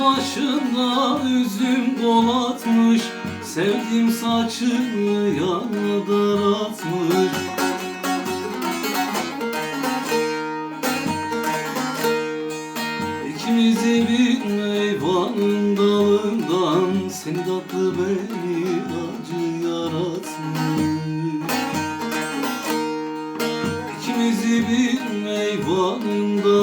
başında üzüm dolatmış Sevdiğim saçını yana daratmış İkimizi bir meyvanın dalından Seni tatlı beni acı yaratmış. İkimizi bir meyvanın dalından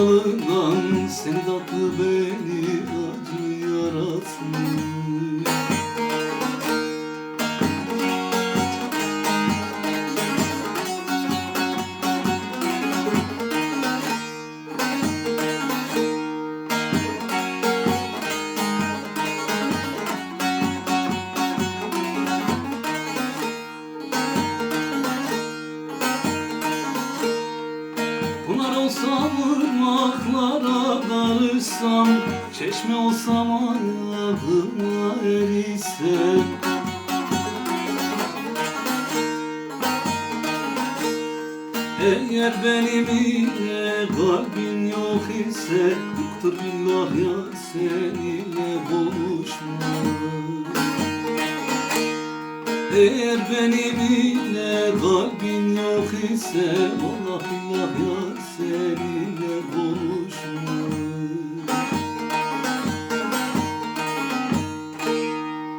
Seni tatlı beni acı yaratmış Pınar olsam ırmaklara karışsam Çeşme olsam ayağıma erisem Eğer benim ile kalbin yok ise Yoktur billah ya seninle buluşmak eğer benim ile kalbin yok ise Vallahi billah ya